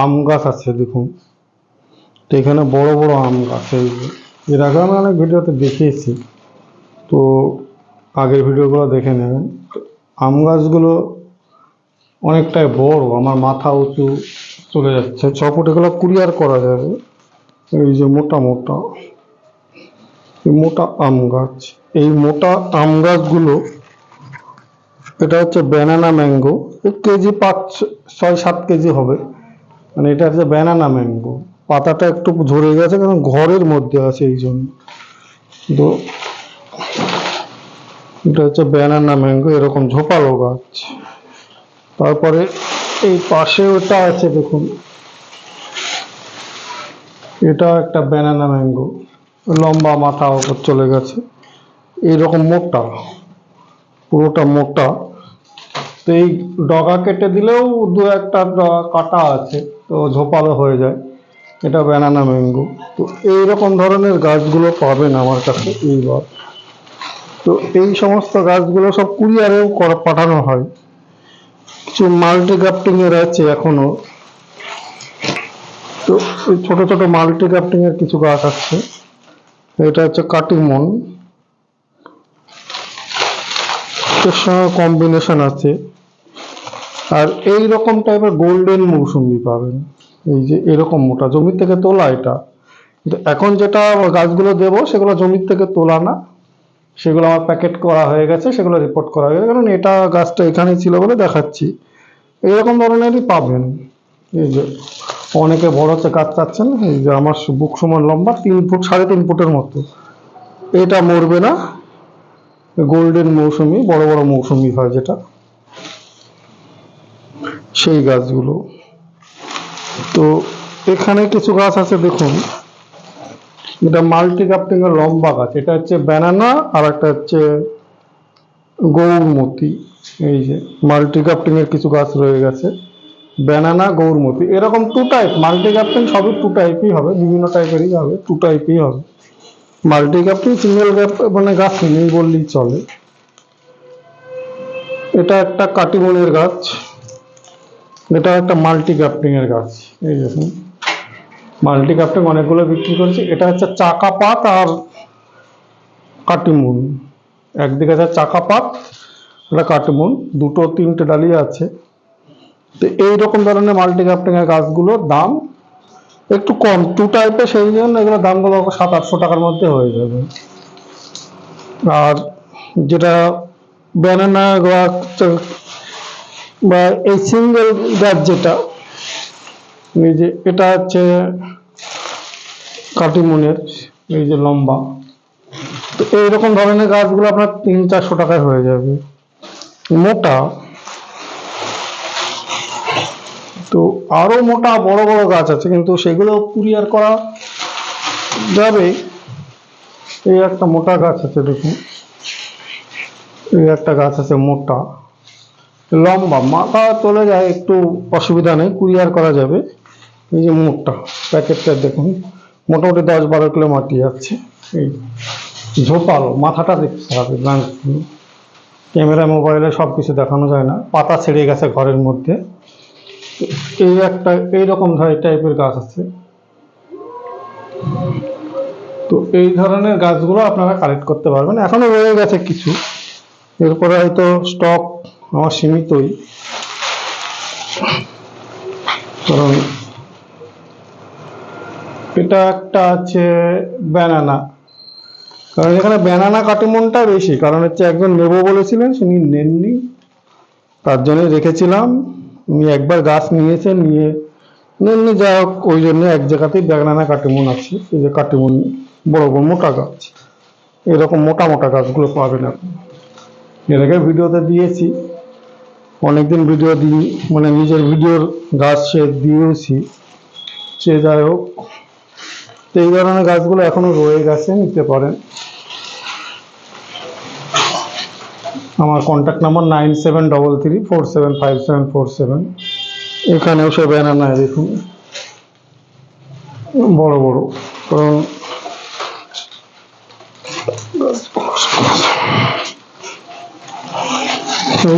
আম গাছ আছে, দেখুন। তো এখানে বড় বড় আম গাছ। এর আগে আমি অনেক ভিডিওতে দেখিয়েছি। তো আগের ভিডিওগুলো দেখে নেবেন। আম গাছগুলো অনেকটাই বড়, আমার মাথা উঁচু চলে যাচ্ছে। ছ ফুট এগুলো কুরিয়ার করা যাবে। এই যে মোটা মোটা মোটা আম গাছ। এই মোটা আম গাছগুলো, এটা হচ্ছে ব্যানানা ম্যাঙ্গো কেজি পাঁচ, ছয়, সাত কেজি হবে। মানে এটা হচ্ছে ব্যানানা ম্যাঙ্গো পাতাটা একটু ঝরে গেছে কারণ ঘরের মধ্যে আছে এই জন্য। তো এটা হচ্ছে ব্যানানা ম্যাঙ্গো এরকম ঝোপালো গাছ তারপরে এই পাশে ওটা আছে দেখুন। এটা একটা ব্যানানা ম্যাঙ্গো লম্বা মাথা ওপর চলে গেছে। এইরকম মোটা পুরোটা মোটা তো এই ডগা কেটে দিলেও দু একটা কাটা আছে। তো ঝোপালো হয়ে যায়। এটা ব্যানানা ম্যাঙ্গো তো এইরকম ধরনের গাছগুলো পাবেন আমার কাছে এইবার। তো এই সমস্ত গাছগুলো সব কুরিয়ারেও পাঠানো হয়। কিছু মাল্টি এর আছে এখনও। তো ছোট ছোট মাল্টি এর কিছু গাছ আছে। এটা হচ্ছে কাটিমন এর সঙ্গে কম্বিনেশন আছে। আর এই রকম টাইপের গোল্ডেন মৌসুমি পাবেন। এই যে এরকম মোটা জমি থেকে তোলা এটা। এখন যেটা গাছগুলো দেবো, সেগুলো জমির থেকে তোলা না। সেগুলো আমার প্যাকেট করা হয়ে গেছে, সেগুলো রিপোর্ট করা হয়ে গেছে। কারণ এটা গাছটা এখানেই ছিল বলে দেখাচ্ছি। এইরকম ধরনেরই পাবেন। এই যে অনেকে বড় হচ্ছে, গাছ চাচ্ছেন এই যে আমার বুক সমান লম্বা, তিন ফুট, সাড়ে তিন ফুটের মতো। এটা মরবে না। গোল্ডেন মৌসুমি, বড় বড় মৌসুমি হয় যেটা। সেই গাছগুলো। তো এখানে কিছু গাছ আছে, দেখুন। এটা মাল্টি গ্রাফটিং এর লম্বা গাছ। এটা হচ্ছে ব্যানানা আর একটা হচ্ছে গৌরমতি। এই যে মাল্টি গ্রাফটিং এর কিছু গাছ রয়ে গেছে। ব্যানানা, গৌরমতি। এরকম টু টাইপ মাল্টি কাপটিং সবই টু টাইপই হবে, বিভিন্ন টাইপেরই হবে টু টাইপই হবে। মাল্টি কাপটিং সিঙ্গেল গ্রাফ মানে গাছ নেই, বললেই চলে। এটা একটা কাটিমনের গাছ। এটা একটা মাল্টি গ্রাফটিং এর গাছ। এই দেখুন মাল্টি গ্রাফটিং অনেকগুলো বিক্রি করেছি। এটা হচ্ছে চাকা পাত আর কাটিমুন। একদিকে আছে চাকা পাত এটা কাটিমুন। দুটো, তিনটে ডালি আছে। তো এইরকম ধরনের মাল্টি গ্রাফটিং এর গাছগুলোর দাম একটু কম। টু টাইপের সেই জন্য এগুলো দামগুলো সাত, আটশো টাকার মধ্যে হয়ে যাবে। আর যেটা ব্যানানা বা এই সিঙ্গেল গাছ যেটা, এই যে এটা হচ্ছে কাটিমুনের, এই যে লম্বা। তো এইরকম ধরনের গাছগুলো আপনার তিন চারশো টাকায় হয়ে যাবে। মোটা। তো আরও মোটা, বড় বড় গাছ আছে, কিন্তু সেগুলো কুরিয়ার করা যাবে। এই একটা মোটা গাছ আছে, দেখুন। এই একটা গাছ আছে মোটা। লম্বা মাথা চলে যায়, একটু অসুবিধা নেই, কুরিয়ার করা যাবে। এই যে মুখটা প্যাকেটটা দেখুন, মোটামুটি দশ বারো কিলো মাটি যাচ্ছে এই ঝোপালো, মাথাটা দেখতে হবে ক্যামেরা, মোবাইলে সব কিছু দেখানো যায় না, পাতা ছেড়ে গেছে ঘরের মধ্যে। এই একটা এইরকম ধরনের টাইপের গাছ আছে। তো এই ধরনের গাছগুলো আপনারা কালেক্ট করতে পারবেন। এখনও রয়ে গেছে কিছু। এরপরে হয়তো স্টক আমার সীমিতই। কারণ এটা একটা আছে ব্যানানা কারণ এখানে ব্যানানা কাটিমনটা বেশি, কারণ হচ্ছে একজন নেব বলেছিলেন তিনি নেননি। তার জন্য রেখেছিলাম। উনি একবার গাছ নিয়েছেন, নিয়ে নেননি যা হোক, ওই জন্য এক জায়গাতেই ব্যানানা কাটিমন আছে। এই যে কাটিমন, বড় বড় মোটা গাছ। এরকম মোটা মোটা গাছগুলো পাবেন আপনি। এর আগে ভিডিওতে দিয়েছি। অনেকদিন ভিডিও দিই মানে নিজের ভিডিওর গাছ সে দিয়েছি সে যাই হোক। তো এই ধরনের গাছগুলো এখনও রয়ে গেছে, নিতে পারেন। আমার contact number nine seven double three four seven five seven four seven এখানেও সে ব্যানানায় দেখুন। বড় বড়। কারণ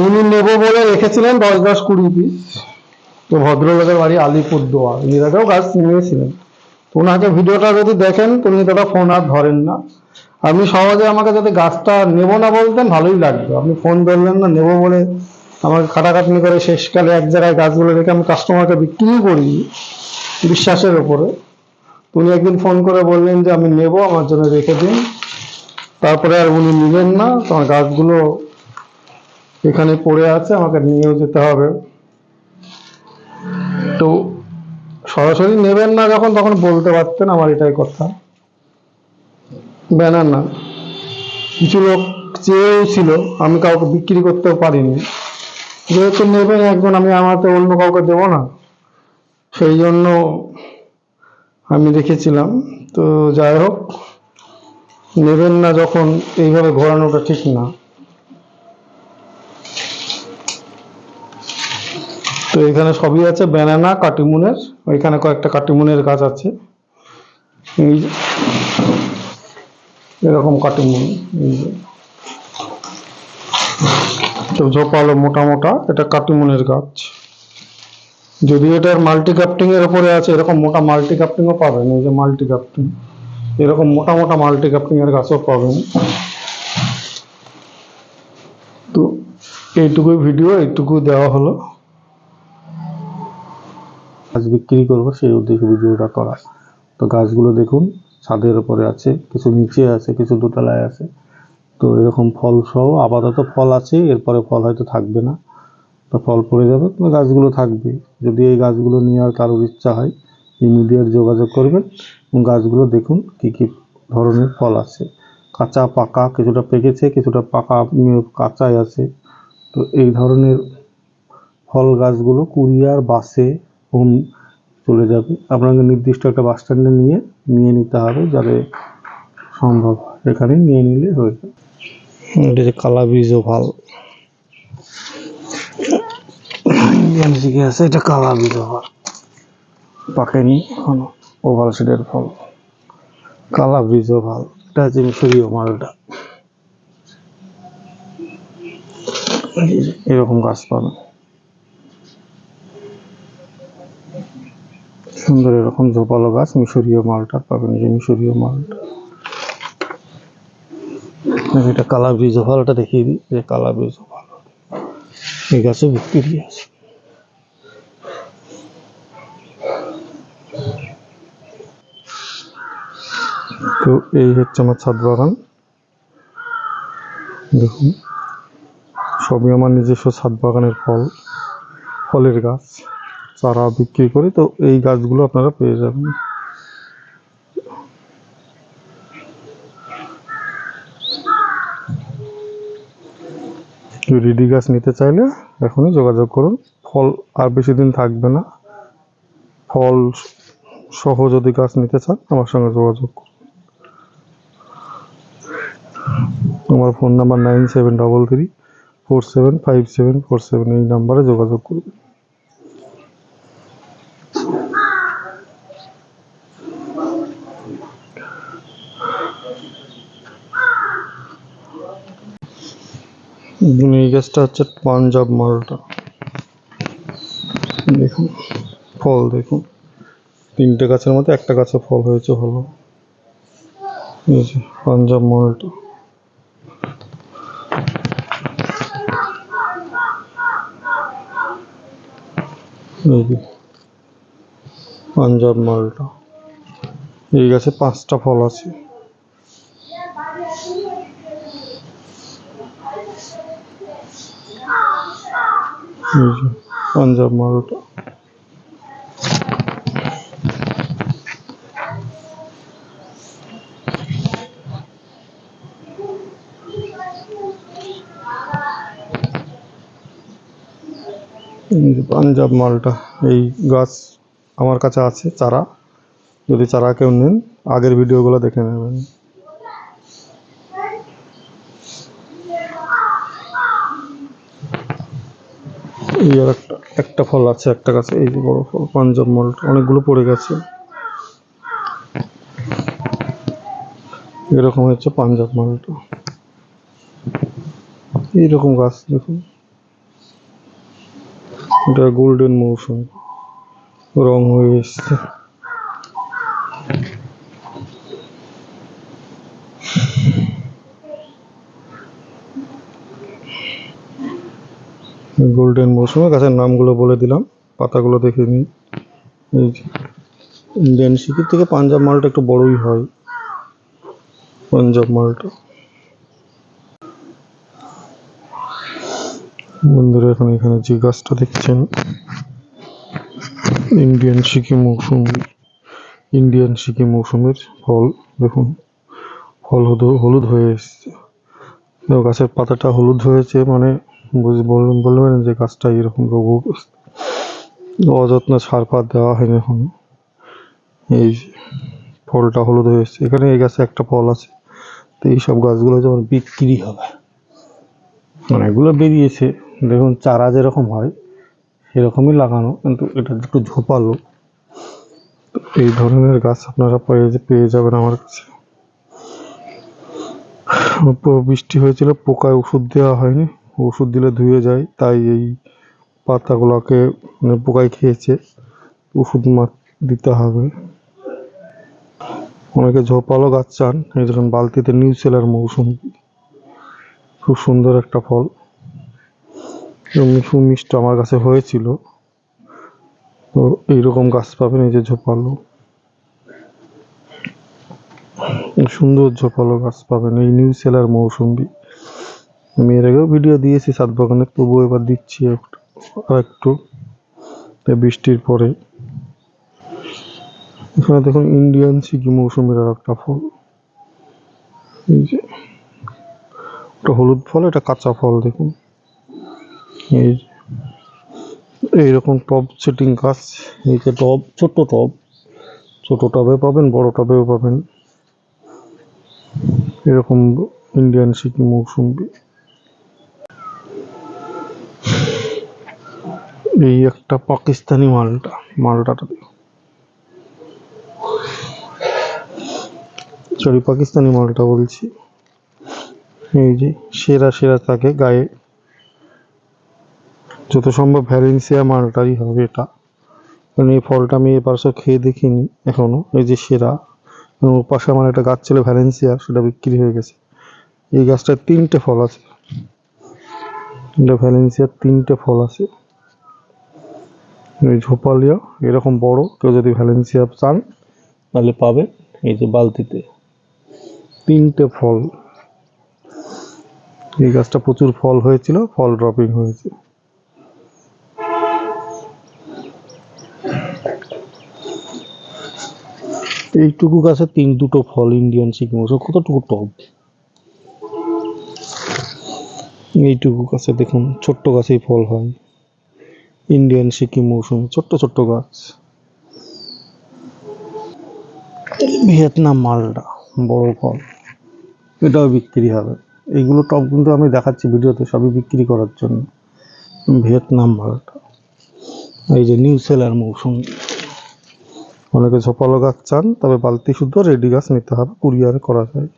উনি নেব বলে রেখেছিলেন দশ দশ কুড়ি পিস তো ভদ্রলোকের বাড়ি আলিপুরদুয়ার। উনি আগেও গাছ নিয়েছিলেন তো ওনাকে ভিডিওটা যদি দেখেন, তো উনি দাদা ফোন আর ধরেন না। আপনি সহজে আমাকে যদি গাছটা নেব না বলতেন, ভালোই লাগতো। আপনি ফোন ধরলেন না, নেব বলে আমাকে খাটাখাটনি করে শেষকালে এক জায়গায় গাছগুলো রেখে আমি কাস্টমারকে বিক্রিও করি বিশ্বাসের ওপরে উনি একদিন ফোন করে বললেন যে, আমি নেব, আমার জন্য রেখে দিন। তারপরে আর উনি নিলেন না। তোমার গাছগুলো এখানে পড়ে আছে, আমাকে নিয়েও যেতে হবে। তো সরাসরি নেবেন না যখন, তখন বলতে পারতেন আমার এটাই কথা। ব্যানার না। কিছু লোক চেয়েও ছিল, আমি কাউকে বিক্রি করতেও পারিনি। যেহেতু নেবেন একজন, আমি আমাকে অন্য কাউকে দেবো না। সেই জন্য আমি রেখেছিলাম। তো যাই হোক, নেবেন না যখন, এইভাবে ঘোরানোটা ঠিক না। তো এখানে সবই আছে ব্যানানা কাটিমুনের ওইখানে কয়েকটা কাটিমুনের গাছ আছে। এই যে, এরকম কাটিমুন এই যে। ঝোপালো মোটা মোটা এটা কাটিমুনের গাছ। যদি এটার মাল্টি ক্যাপ্টিং এর উপরে আছে এরকম মোটা মাল্টি ক্যাপ্টিংও পাবেন এই যে মাল্টি ক্যাপ্টিং এরকম মোটা মোটা মাল্টি ক্যাপ্টিং এর গাছও পাবেন। তো এইটুকুই ভিডিও এইটুকু দেওয়া হলো। গাছ বিক্রি করব, সেই উদ্দেশ্যে ভিডিওটা করা। তো গাছগুলো দেখুন, ছাদের উপরে আছে, কিছু নিচে আছে, কিছু দোতলায় আছে। তো এরকম ফল সহ, আপাতত ফল আছে, এরপরে ফল হয়তো থাকবে না। তো ফল পড়ে যাবে, তো গাছগুলো থাকবে। যদি এই গাছগুলো নেওয়ার কারোর ইচ্ছা হয় ইমিডিয়েট যোগাযোগ করবেন গাছগুলো দেখুন, কি কি ধরনের ফল আছে। কাঁচা, পাকা, কিছুটা পেকেছে, কিছুটা পাকা কাঁচাই আছে। তো এই ধরনের ফল গাছগুলো কুরিয়ার বাসে হোম চলে যাবে। আপনাকে নির্দিষ্ট একটা বাস স্ট্যান্ডে নিয়ে নিয়ে নিতে হবে যাতে সম্ভব এখানে নিয়ে নিলে হয়ে যাবে। এটা যে কালা বীজও ভালো শিখে আছে এটা কালা বীজও ভালো পাকেনি? এখনও। ওভাল সিডের ফল। কালা বীজও ভালো এটা হচ্ছে মিশরীয় মালটা। এরকম গাছ পাবেন। সুন্দর এরকম ঝোপালো গাছ, মিশরীয় মালটা পাবেন যে মিশরীয় মালটা। আমি এটা কালা বীজ ভালোটা দেখিয়ে দিই যে কালা বীজ ভালো এই গাছে বিক্রি আছে। তো এই হচ্ছে আমার ছাদ বাগান। দেখুন, সবই আমার নিজস্ব ছাদ বাগানের ফল, ফলের গাছ। চারা বিক্রি করি, তো এই গাছগুলো আপনারা পেয়ে যাবেন। রিডি গাছ নিতে চাইলে এখনই যোগাযোগ করুন। ফল আর বেশি দিন থাকবে না। ফল সহ যদি গাছ নিতে চান, আমার সঙ্গে যোগাযোগ করুন। আমার phone number nine seven double three four seven five seven four seven, এই নাম্বারে যোগাযোগ করুন। এই গাছটা হচ্ছে পাঞ্জাব মালটা। দেখুন, ফল দেখুন। তিনটে গাছের মধ্যে একটা গাছে ফল হয়েছে, ভালো। পাঞ্জাব মালটা। এই পাঞ্জাব মালটা। এই গাছে পাঁচটা ফল আছে। পাঞ্জাব মালটা। পাঞ্জাব মালটা এই গাছ। আমার কাছে আছে চারা। যদি চারা কেউ নেন, আগের ভিডিওগুলো দেখে নেবেন। এই একটা একটা ফল আছে একটা গাছে, এই যে বড় ফল, পাঞ্জাব মালটা, অনেকগুলো পড়ে গেছে। এরকম হচ্ছে পাঞ্জাব মালটা। এইরকম গাছ দেখুন। এটা গোল্ডেন মৌসুম। রং হয়ে এসছে গোল্ডেন মৌসুমে গাছের নামগুলো বলে দিলাম, পাতাগুলো দেখে নিন। এই ইন্ডিয়ান সিকির থেকে পাঞ্জাব মালটা একটু বড়ই হয়। পাঞ্জাব মালটা। বন্ধুরা, এখন এখানে যে গাছটা দেখছেন ইন্ডিয়ান সিকি মৌসুম ইন্ডিয়ান সিকি মৌসুমের ফল, দেখুন, ফল হলুদ হলুদ হয়ে এসছে। দেখো, গাছের পাতাটা হলুদ হয়েছে মানে বলবেন বলবেন যে গাছটা এরকম রোগ অযত্ন সার ফার দেওয়া হয়নি এখন। এই ফলটা হলুদ হয়ে এসছে। এখানে এই গাছে একটা ফল আছে, তো এইসব গাছগুলো যেমন বিক্রি হবে অনেকগুলো বেরিয়েছে। দেখুন, চারা যেরকম হয় সেরকমই লাগানো, কিন্তু এটা একটু ঝোপালো। এই ধরনের গাছ আপনারা পেয়ে পেয়ে যাবেন আমার কাছে। বৃষ্টি হয়েছিল, পোকায় ওষুধ দেওয়া হয়নি। ওষুধ দিলে ধুয়ে যায়, তাই এই পাতাগুলোকে মানে পোকায় খেয়েছে। ওষুধ মার দিতে হবে। অনেকে ঝোপালো গাছ চান, এই ধরুন বালতিতে নিউ সেলার মৌসুম। খুব সুন্দর একটা ফল। এমনি সুমিষ্ট আমার কাছে হয়েছিল। তো এইরকম গাছ পাবেন যে ঝোপালো। সুন্দর ঝোপালো গাছ পাবেন এই নিউ সেলার মৌসুম্বি। আমি এর আগেও ভিডিও দিয়েছি সাত বাগানে তবুও এবার দিচ্ছি একটু আর একটু বৃষ্টির পরে। এখানে দেখুন ইন্ডিয়ান সিকি মৌসুমের আর একটা ফল। এই যে। ওটা হলুদ ফল, এটা কাঁচা ফল, দেখুন। যে। এইরকম টব সেটিং গাছ এই যে টব ছোট টব ছোট টবে পাবেন, বড় টবেও পাবেন। এরকম ইন্ডিয়ান সিকি মৌসুম্বি এই একটা পাকিস্তানি মালটা, মালটাটা সরি পাকিস্তানি মালটা বলছি। এই যে সেরা সেরা থাকে গায়ে। যত সম্ভব ভ্যালেন্সিয়া মালটাই হবে এটা। কারণ এই ফলটা আমি এবার সব খেয়ে দেখিনি এখনও এই যে সেরা, এবং পাশে আমার একটা গাছ ছিল ভ্যালেন্সিয়া, সেটা বিক্রি হয়ে গেছে। এই গাছটার তিনটে ফল আছে। এটা ভ্যালেন্সিয়ার তিনটে ফল আছে। এই ঝোপালিয়া, এরকম বড়, কেউ যদি ভ্যালেন্সিয়া চান, তাহলে পাবে এই যে বালতিতে। তিনটে ফল। এই গাছটা প্রচুর ফল হয়েছিল, ফল ড্রপিং হয়েছে। এইটুকু গাছে তিন দুটো ফল ইন্ডিয়ান সিকিম ওসব কতটুকু টব? এইটুকু গাছে দেখুন, ছোট্ট গাছেই ফল হয়। ইন্ডিয়ান সিকিম মৌসুম ছোট্ট ছোট্ট গাছ। ভিয়েতনাম মালটা বড় ফল। এটাও বিক্রি হবে। এইগুলো টপ কিন্তু আমি দেখাচ্ছি ভিডিওতে, সবই বিক্রি করার জন্য। ভিয়েতনাম মালটা এই যে নিউ সেলার মৌসুম। অনেকে ঝোপালো গাছ চান তবে বালতি শুদ্ধ রেডি গাছ নিতে হবে কুরিয়ার করা যায়।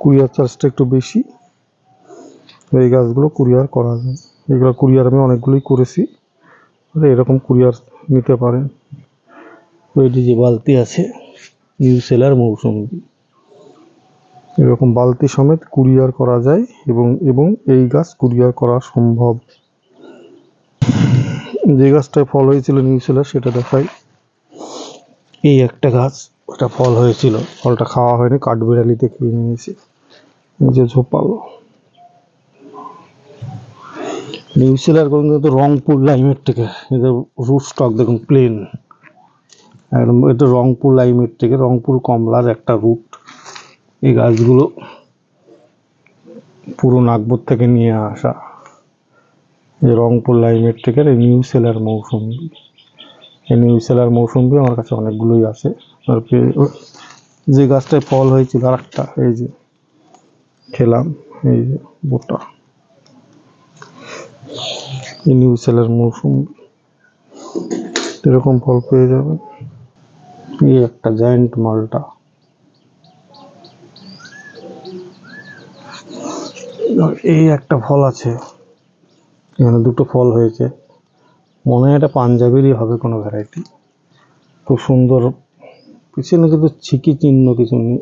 কুরিয়ার চার্জটা একটু বেশি এই গাছগুলো কুরিয়ার করা যায়। এগুলো কুরিয়ার আমি অনেকগুলোই করেছি এরকম কুরিয়ার নিতে পারেন। রেডি যে বালতি আছে নিউ সেলার মৌসুমি। এরকম বালতি সমেত কুরিয়ার করা যায় এবং এবং এই গাছ কুরিয়ার করা সম্ভব। যে গাছটায় ফল হয়েছিল নিউ সেলার সেটা দেখাই। এই একটা গাছ ওটা ফল হয়েছিল। ফলটা খাওয়া হয়নি কাঠবিড়ালিতে খেয়ে নিয়েছে। যে ঝোপালো। নিউ সেলার কিন্তু রংপুর লাইমের থেকে এদের রুট স্টক দেখুন প্লেন একদম এটা রংপুর লাইমের থেকে, রংপুর কমলার একটা রুট এই গাছগুলো পুরো নাগপুর থেকে নিয়ে আসা। এই রংপুর লাইমের থেকে new seller Mousumi. New seller Mousumi আমার কাছে অনেকগুলোই আছে। আর যে গাছটায় ফল হয়েছিল আর একটা এই যে খেলাম, এই যে বোটা। নিউ মৌসুমি, এরকম ফল পেয়ে যাবেন। এই একটা জায়েন্ট মালটা। এই একটা ফল আছে, এখানে দুটো ফল হয়েছে। মনে হয় এটা পাঞ্জাবেরই হবে কোনো ভ্যারাইটি খুব সুন্দর। পিছনে কিন্তু ছিকি চিহ্ন কিছু নেই।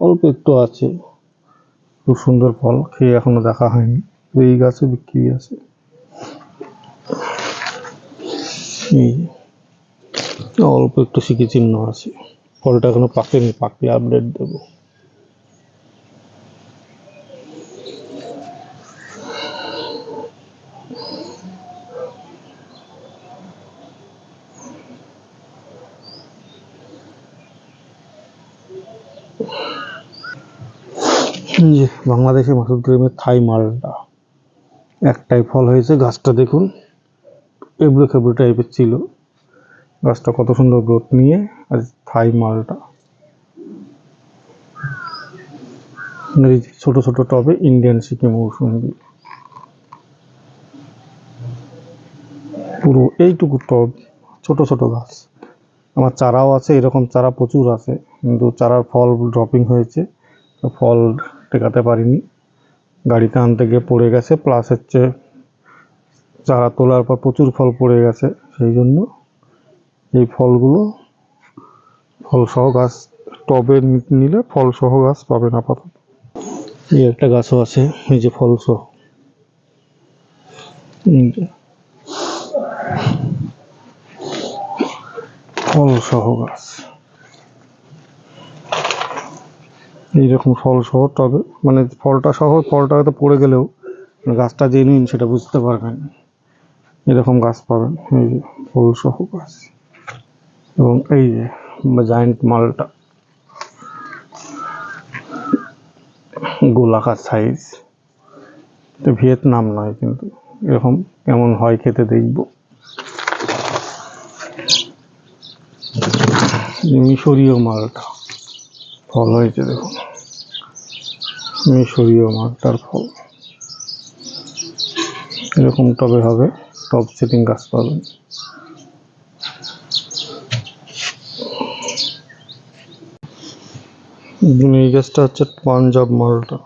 অল্প একটু আছে। খুব সুন্দর ফল। খেয়ে এখনও দেখা হয়নি। এই গাছে বিক্রি আছে। অল্প একটু সিকি চিহ্ন আছে। ফলটা এখনও পাকেনি। পাকলে আপডেট দেবো যে বাংলাদেশে মাসুদ গ্রামের থাই মালটা। একটাই ফল হয়েছে, গাছটা দেখুন, এবড়ো খেবড়ো টাইপের ছিল। গাছটা কত সুন্দর গ্রোথ নিয়ে আর থাই মালটা। যে ছোট ছোট টবে ইন্ডিয়ান সিকিম মৌসুমি। পুরো এইটুকু টব, ছোট ছোট গাছ। আমার চারাও আছে, এরকম চারা প্রচুর আছে। কিন্তু চারার ফল ড্রপিং হয়েছে। ফল টেকাতে পারিনি। গাড়িতে আনতে গিয়ে পড়ে গেছে প্লাস হচ্ছে চারা তোলার পর প্রচুর ফল পড়ে গেছে, সেই জন্য এই ফলগুলো ফল সহ গাছ টবে নিলে ফল সহ গাছ পাবেন আপাতত। এই একটা গাছও আছে, এই যে ফল সহ। ফল সহ গাছ। এইরকম ফল সহ টবে মানে ফলটা সহ, ফলটা হয়তো পড়ে গেলেও গাছটা যে নিন সেটা বুঝতে পারবেন। এরকম গাছ পাবেন, এই যে ফল সহ গাছ। এবং এই যে জায়েন্ট মালটা। গোলাকার সাইজ এটা ভিয়েতনাম নয় কিন্তু, এরকম কেমন হয় খেতে দেখব। মিশরীয় মালটা। ফল হয়েছে দেখুন। মিশরীয় মালটার ফল। এরকম টবে হবে, টব সেটিং গাছ পাবেন। এই গাছটা হচ্ছে পাঞ্জাব মালটা।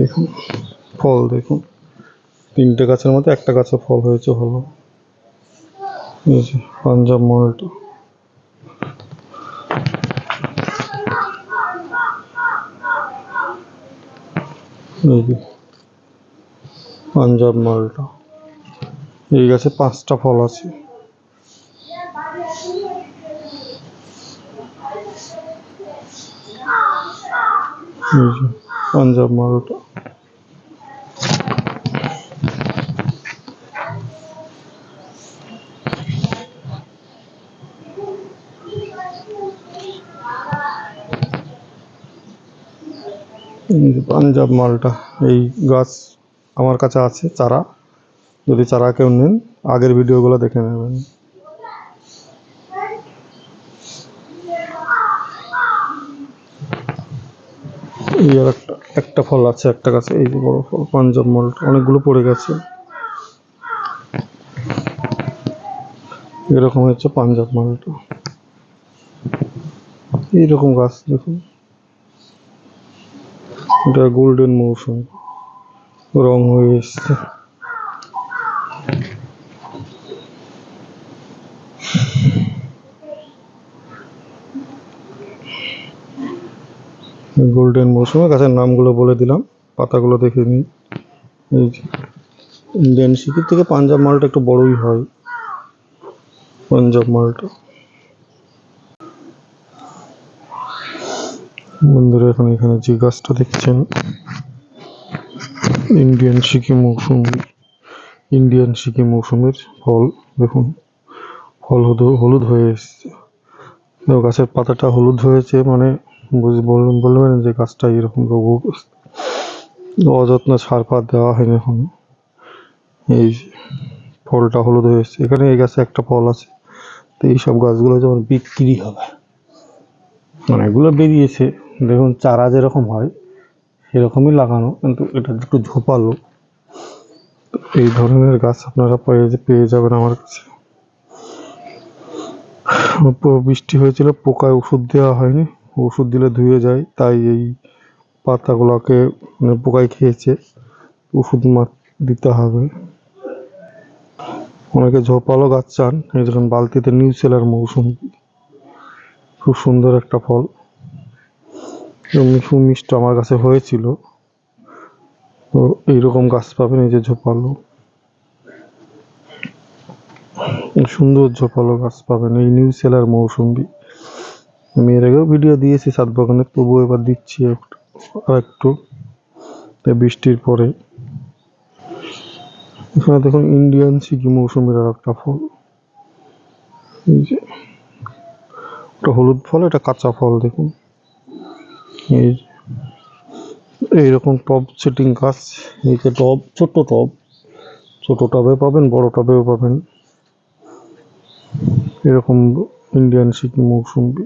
দেখুন, ফল দেখুন। তিনটে গাছের মধ্যে একটা গাছে ফল হয়েছে ভালো। পাঞ্জাব মালটা এই যে পাঞ্জাব মালটা। এই গাছে পাঁচটা ফল আছে। পাঞ্জাব মালটা এই যে পাঞ্জাব মালটা, এই গাছ আমার কাছে আছে, চারা। যদি চারা কেউ নেন, আগের ভিডিওগুলো দেখে নেবেন। এই আর একটা একটা ফল আছে, একটা গাছে, এই যে বড় ফল, পাঞ্জাব মালটা, অনেকগুলো পড়ে গেছে। এরকম হচ্ছে পাঞ্জাব মালটা। এইরকম গাছ দেখুন। এটা গোল্ডেন মৌসুম। রং হয়ে এসছে। গোল্ডেন মৌসুমে গাছের নামগুলো বলে দিলাম। পাতাগুলো দেখে নিন। এই ইন্ডিয়ান সিকির থেকে পাঞ্জাব মালটা একটু বড়ই হয়। পাঞ্জাব মালটা। বন্ধুরা, এখন এখানে যে গাছটা দেখছেন ইন্ডিয়ান সিকিম মৌসুম ইন্ডিয়ান সিকিম মৌসুমের ফল, দেখুন, ফল হলুদ হলুদ হয়ে এসছে। তো গাছের পাতাটা হলুদ হয়েছে মানে বলবেন যে গাছটা এরকম রোগগ্রস্ত অযত্ন সার ফার দেওয়া হয়নি এখন। এই ফলটা হলুদ হয়ে এসছে। এখানে এই গাছে একটা ফল আছে, তো এইসব গাছগুলো যেমন বিক্রি হবে মানে এগুলো বেরিয়েছে। দেখুন, চারা যেরকম হয়, সেরকমই লাগানো, কিন্তু এটা একটু ঝোপালো এই ধরনের গাছ আপনারা পেয়ে পেয়ে যাবেন আমার কাছে। বৃষ্টি হয়েছিল, পোকায় ওষুধ দেওয়া হয়নি। ওষুধ দিলে ধুয়ে যায়, তাই এই পাতাগুলোকে মানে পোকায় খেয়েছে। ওষুধ মা, দিতে হবে। অনেকে ঝোপালো গাছ চান, এই ধরুন বালতিতে নিউ সেলার মৌসুমি। খুব সুন্দর একটা ফল। সুমিষ্ট আমার কাছে হয়েছিল। তো এইরকম গাছ পাবেন, এই যে ঝোপালো। সুন্দর ঝোপালো গাছ পাবেন, এই নিউ সেলার মৌসুম্বি। আমি এর আগেও ভিডিও দিয়েছি সাত বাগানে, তবুও এবার দিচ্ছি আর একটু বৃষ্টির পরে। এখানে দেখুন ইন্ডিয়ান সিকি মৌসুমির আর একটা ফল। এই যে একটা হলুদ ফল, এটা কাঁচা ফল, দেখুন। যে। এইরকম টব সেটিং গাছ যে টব ছোট টব ছোট টবে পাবেন, বড় টবেও পাবেন এরকম ইন্ডিয়ান সিকি মৌসুম্বি